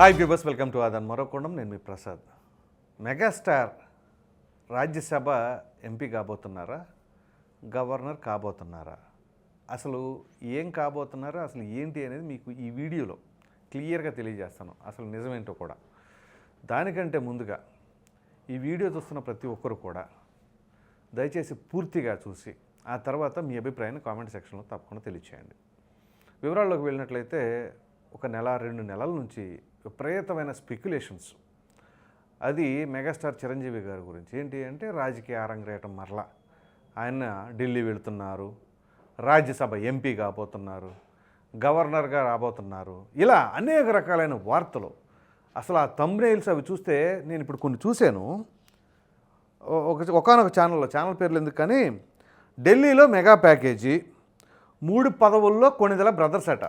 Hi viewers welcome to ఆదాన్ మరోకొండం. నేను మీ ప్రసాద్. మెగాస్టార్ రాజ్యసభ ఎంపీ కాబోతున్నారా? గవర్నర్ కాబోతున్నారా? అసలు ఏం కాబోతున్నారా? అసలు ఏంటి అనేది మీకు ఈ వీడియోలో క్లియర్గా తెలియజేస్తాను. అసలు నిజమేంటో కూడా. దానికంటే ముందుగా ఈ వీడియో చూస్తున్న ప్రతి ఒక్కరు కూడా దయచేసి పూర్తిగా చూసి ఆ తర్వాత మీ అభిప్రాయాన్ని కామెంట్ సెక్షన్లో తప్పకుండా తెలియచేయండి. వివరాల్లోకి వెళ్ళినట్లయితే ఒక నెల రెండు నెలల నుంచి విపరీతమైన స్పెక్యులేషన్స్ అది మెగాస్టార్ చిరంజీవి గారి గురించి. ఏంటి అంటే రాజకీయ ఆరంగరేటం మరలా ఆయన ఢిల్లీ వెళుతున్నారు రాజ్యసభ ఎంపీ కాబోతున్నారు గవర్నర్గా రాబోతున్నారు. ఇలా అనేక రకాలైన వార్తలు. అసలు ఆ తమ్నేల్స్ అవి చూస్తే నేను ఇప్పుడు కొన్ని చూశాను. ఒక ఒకనొక ఛానల్లో ఛానల్ పేర్లు ఎందుకు కానీ ఢిల్లీలో మెగా ప్యాకేజీ మూడు పదవుల్లో కొణిదెల బ్రదర్స్ అట.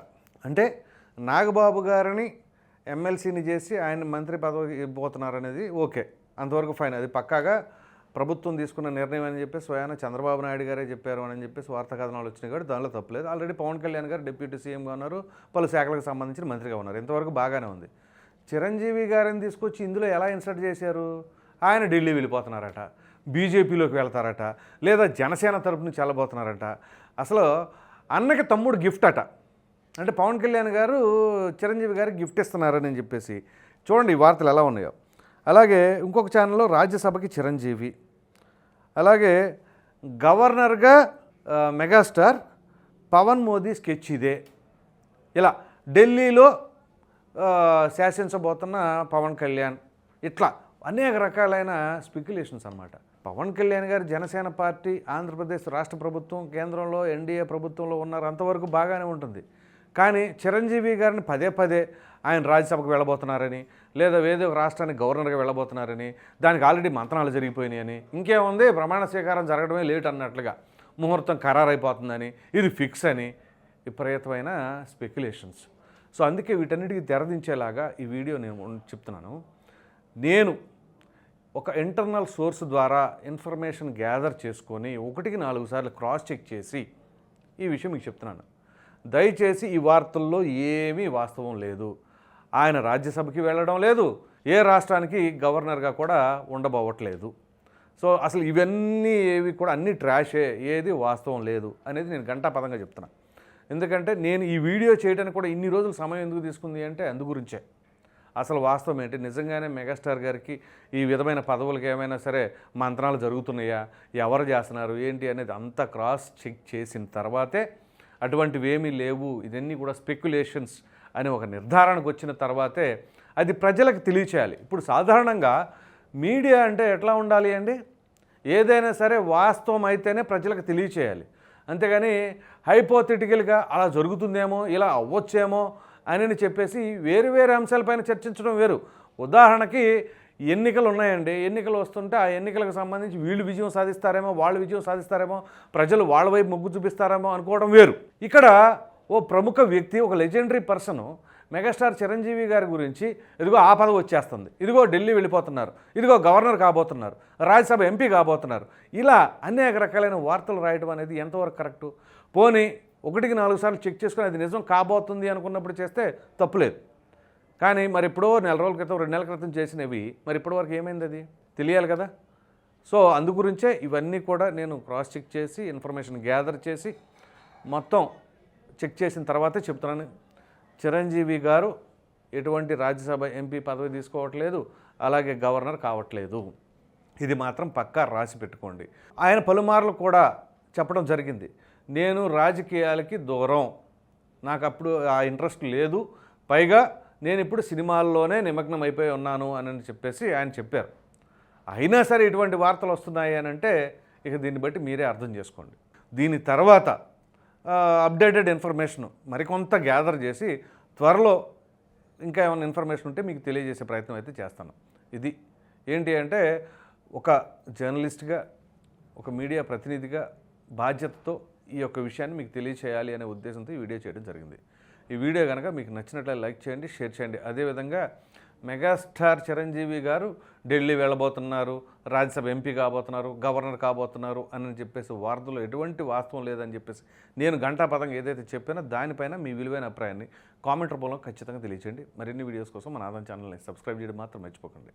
అంటే నాగబాబు గారిని ఎమ్మెల్సీని చేసి ఆయన మంత్రి పదవి అనేది ఓకే. అంతవరకు ఫైన్. అది పక్కాగా ప్రభుత్వం తీసుకున్న నిర్ణయం అని చెప్పి స్వయాన చంద్రబాబు నాయుడు గారే చెప్పారు అని చెప్పేసి వార్తా కథనాలు వచ్చినాయి కాబట్టి దానిలో తప్పలేదు ఆల్రెడీ పవన్ కళ్యాణ్ గారు డిప్యూటీ సీఎంగా ఉన్నారు. పలు శాఖలకు సంబంధించిన మంత్రిగా ఉన్నారు. ఇంతవరకు బాగానే ఉంది. చిరంజీవి గారిని తీసుకొచ్చి ఇందులో ఎలా ఇన్సర్ట్ చేశారు? ఆయన ఢిల్లీ వెళ్ళిపోతున్నారట. బీజేపీలోకి వెళ్తారట. లేదా జనసేన తరపు నుంచి వెళ్ళబోతున్నారట అసలు అన్నకి తమ్ముడు గిఫ్ట్ అట. అంటే పవన్ కళ్యాణ్ గారు చిరంజీవి గారికి గిఫ్ట్ ఇస్తున్నారని చెప్పేసి. చూడండి ఈ వార్తలు ఎలా ఉన్నాయో. అలాగే ఇంకొక ఛానల్లో రాజ్యసభకి చిరంజీవి. అలాగే గవర్నర్గా మెగాస్టార్ పవన్ మోదీ స్కెచ్ ఇదే. ఇలా ఢిల్లీలో శాసించబోతున్న పవన్ కళ్యాణ్. ఇట్లా అనేక రకాలైన స్పెక్యులేషన్స్ అన్నమాట. పవన్ కళ్యాణ్ గారు జనసేన పార్టీ ఆంధ్రప్రదేశ్ రాష్ట్ర ప్రభుత్వం కేంద్రంలో ఎన్డీఏ ప్రభుత్వంలో ఉన్నారు అంతవరకు బాగానే ఉంటుంది. కానీ చిరంజీవి గారిని పదే పదే ఆయన రాజ్యసభకు వెళ్ళబోతున్నారని లేదా వేరే ఒక రాష్ట్రానికి గవర్నర్గా వెళ్ళబోతున్నారని దానికి ఆల్రెడీ మంత్రాలు జరిగిపోయినాయని ఇంకేముంది ప్రమాణ స్వీకారం జరగడమే లేట్ అన్నట్లుగా ముహూర్తం ఖరారైపోతుందని ఇది ఫిక్స్ అని విపరీతమైన స్పెక్యులేషన్స్. సో అందుకే వీటన్నిటికీ తెరదించేలాగా ఈ వీడియో నేను చెప్తున్నాను. నేను ఒక ఇంటర్నల్ సోర్స్ ద్వారా ఇన్ఫర్మేషన్ గ్యాదర్ చేసుకొని ఒకటికి నాలుగు సార్లు క్రాస్ చెక్ చేసి ఈ విషయం మీకు చెప్తున్నాను. దయచేసి ఈ వార్తల్లో ఏమీ వాస్తవం లేదు. ఆయన రాజ్యసభకి వెళ్ళడం లేదు. ఏ రాష్ట్రానికి గవర్నర్గా కూడా ఉండబోవట్లేదు. సో అసలు ఇవన్నీ ఏవి కూడా అన్ని ట్రాషే ఏది వాస్తవం లేదు అనేది నేను గంటాపదంగా చెప్తున్నా. ఎందుకంటే నేను ఈ వీడియో చేయడానికి కూడా ఇన్ని రోజులు సమయం ఎందుకు తీసుకుంది అంటే అందు గురించే. అసలు వాస్తవం ఏంటి? నిజంగానే మెగాస్టార్ గారికి ఈ విధమైన పదవులకు ఏమైనా సరే మంత్రాలు జరుగుతున్నాయా? ఎవరు చేస్తున్నారు? ఏంటి? అనేది అంతా క్రాస్ చెక్ చేసిన తర్వాతే అటువంటివి ఏమీ లేవు. ఇదన్నీ కూడా స్పెక్యులేషన్స్ అని ఒక నిర్ధారణకు వచ్చిన తర్వాతే అది ప్రజలకు తెలియచేయాలి. ఇప్పుడు సాధారణంగా మీడియా అంటే ఎట్లా ఉండాలి అండి? ఏదైనా సరే వాస్తవం అయితేనే ప్రజలకు తెలియచేయాలి. అంతేగాని హైపోథెటికల్గా అలా జరుగుతుందేమో ఇలా అవ్వచ్చేమో అని చెప్పేసి వేరు వేరు అంశాలపైన చర్చించడం వేరు. ఉదాహరణకి ఎన్నికలు ఉన్నాయండి ఎన్నికలు వస్తుంటే ఆ ఎన్నికలకు సంబంధించి వీళ్ళు విజయం సాధిస్తారేమో వాళ్ళు విజయం సాధిస్తారేమో ప్రజలు వాళ్ళ వైపు మొగ్గు చూపిస్తారేమో అనుకోవడం వేరు. ఇక్కడ ఓ ప్రముఖ వ్యక్తి ఒక లెజెండరీ పర్సన్ మెగాస్టార్ చిరంజీవి గారి గురించి ఇదిగో ఆ పదవి వచ్చేస్తుంది. ఇదిగో ఢిల్లీ వెళ్ళిపోతున్నారు. ఇదిగో గవర్నర్ కాబోతున్నారు. రాజ్యసభ ఎంపీ కాబోతున్నారు. ఇలా అనేక రకాలైన వార్తలు రాయడం అనేది ఎంతవరకు కరెక్టు? పోనీ ఒకటికి నాలుగు సార్లు చెక్ చేసుకొని అది నిజం కాబోతుంది అనుకున్నప్పుడు చేస్తే తప్పులేదు. కానీ మరి ఎప్పుడో నెల రోజుల క్రితం రెండు నెలల క్రితం చేసినవి మరి ఇప్పటి వరకు ఏమైంది అది? తెలియాలి కదా. సో అందు గురించే ఇవన్నీ కూడా నేను క్రాస్ చెక్ చేసి ఇన్ఫర్మేషన్ గ్యాదర్ చేసి మొత్తం చెక్ చేసిన తర్వాతే చెప్తున్నాను. చిరంజీవి గారు ఎటువంటి రాజ్యసభ ఎంపీ పదవి తీసుకోవట్లేదు అలాగే గవర్నర్ కావట్లేదు. ఇది మాత్రం పక్కా రాసి పెట్టుకోండి. ఆయన పలుమార్లు కూడా చెప్పడం జరిగింది. నేను రాజకీయాలకి దూరం. నాకు అప్పుడు ఆ ఇంట్రెస్ట్ లేదు. పైగా నేను ఇప్పుడు సినిమాల్లోనే నిమగ్నం అయిపోయి ఉన్నాను అని చెప్పేసి ఆయన చెప్పారు. అయినా సరే ఇటువంటి వార్తలు వస్తున్నాయి అని అంటే ఇక దీన్ని బట్టి మీరే అర్థం చేసుకోండి. దీని తర్వాత అప్డేటెడ్ ఇన్ఫర్మేషన్ మరికొంత గ్యాదర్ చేసి త్వరలో ఇంకా ఏమైనా ఇన్ఫర్మేషన్ ఉంటే మీకు తెలియజేసే ప్రయత్నం అయితే చేస్తాను. ఇది ఏంటి అంటే ఒక జర్నలిస్ట్గా ఒక మీడియా ప్రతినిధిగా బాధ్యతతో ఈ యొక్క విషయాన్ని మీకు తెలియచేయాలి అనే ఉద్దేశంతో ఈ వీడియో చేయడం జరిగింది. ఈ వీడియో కనుక మీకు నచ్చినట్లయితే లైక్ చేయండి షేర్ చేయండి. అదేవిధంగా మెగాస్టార్ చిరంజీవి గారు ఢిల్లీ వెళ్ళబోతున్నారు రాజ్యసభ ఎంపీ కాబోతున్నారు గవర్నర్ కాబోతున్నారు అని చెప్పేసి వార్తలు ఎటువంటి వాస్తవం లేదని చెప్పేసి నేను గంటాపదంగా ఏదైతే చెప్పానో దానిపైన మీ విలువైన అభిప్రాయాన్ని కామెంట్ రూపంలో ఖచ్చితంగా తెలియచేయండి. మరిన్ని వీడియోస్ కోసం మన ఆదాయం ఛానల్ని సబ్స్క్రైబ్ చేయడం మాత్రం మర్చిపోకండి.